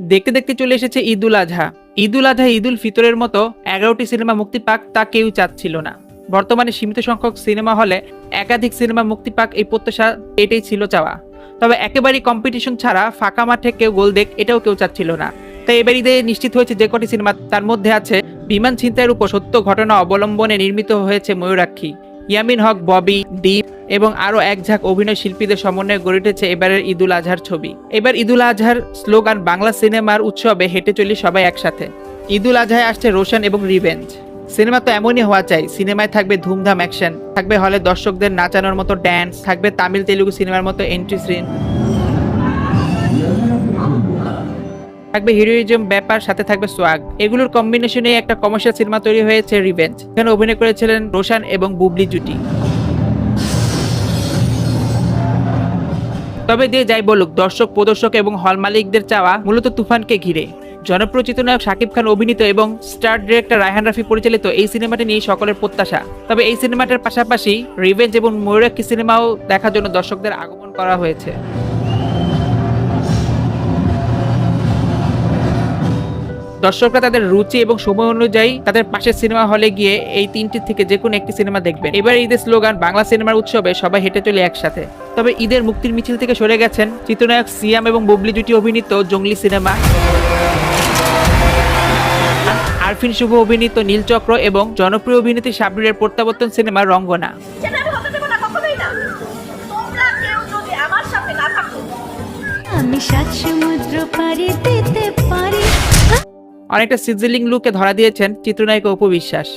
দেখতে দেখতে চলে এসেছে ঈদুল আজহা। ঈদুল আজহা, ঈদুল ফিতরের মতো এগারোটি সিনেমা মুক্তি পাক তা কেউ চাচ্ছিল না। বর্তমানে সীমিত সংখ্যক সিনেমা হলে একাধিক সিনেমা মুক্তি পাক এই প্রত্যাশা এটাই ছিল চাওয়া। তবে একেবারেই কম্পিটিশন ছাড়া ফাঁকা মাঠে কেউ গোল দেখ এটাও কেউ চাচ্ছিল না। তাই এবার ঈদে নিশ্চিত হয়েছে যে কটি সিনেমা তার মধ্যে আছে বিমান ছিনতাইয়ের উপর সত্য ঘটনা অবলম্বনে নির্মিত হয়েছে ময়ূরাক্ষী। ইয়ামিন হক, ববি দীপ এবং আরও এক ঝাঁক অভিনয় শিল্পীদের সমন্বয়ে গড়ে উঠেছে এবারের ঈদুল আজহার ছবি। এবার ঈদুল আজহার স্লোগান, বাংলা সিনেমার উৎসবে হেঁটে চলি সবাই একসাথে। ঈদুল আজহায় আসছে রোশন এবং রিভেঞ্জ। সিনেমা তো এমনই হওয়া চাই, সিনেমায় থাকবে ধুমধাম অ্যাকশন, থাকবে হলে দর্শকদের নাচানোর মতো ড্যান্স থাকবে তামিল তেলুগু সিনেমার মতো এন্ট্রি সিন। থাকবে হিরোইজম ব্যাপার, সাথে থাকবে সোয়াগ। এগুলোর কম্বিনেশনে একটা কমার্শিয়াল সিনেমা তৈরি হয়েছে রিভেঞ্জ এখানে অভিনয় করেছিলেন রোশান এবং বুবলি জুটি। তবে দিয়ে যাই বলুক, দর্শক, প্রদর্শক এবং হল মালিকদের চাওয়া মূলত তুফানকে ঘিরে। জনপ্রিয় চিত্রনায়ক শাকিব খান অভিনীত এবং স্টার ডিরেক্টর রায়হান রাফি পরিচালিত এই সিনেমাটি নিয়ে সকলের প্রত্যাশা। তবে এই সিনেমাটার পাশাপাশি রিভেঞ্জ এবং ময়ূরাক্ষী সিনেমাও দেখার জন্য দর্শকদের আগমন করা হয়েছে। দর্শকরা তাদের রুচি এবং সময় অনুযায়ী তাদের পাশের সিনেমা হলে গিয়ে এই তিনটি থেকে যে কোনো একটি সিনেমা দেখবেন। এবার ঈদের স্লোগান, বাংলা সিনেমার উৎসবে সবাই হেঁটে চলে একসাথে। তবে ঈদের মুক্তির মিছিল থেকে সরে গেছেন চিত্রনায়ক সিয়াম এবং বুবলি জুটি অভিনীত জঙ্গলি সিনেমা। আরফিন শুভ অভিনীত নীলচক্র এবং জনপ্রিয় অভিনেত্রী শাবনুরের প্রত্যাবর্তন সিনেমা রঙ্গনা। আমি সাত সমুদ্র পাড়ি দিতে পারি। অনেকটা সিজলিং লুকে ধরা দিয়েছেন চিত্রনায়িকা অপু বিশ্বাস।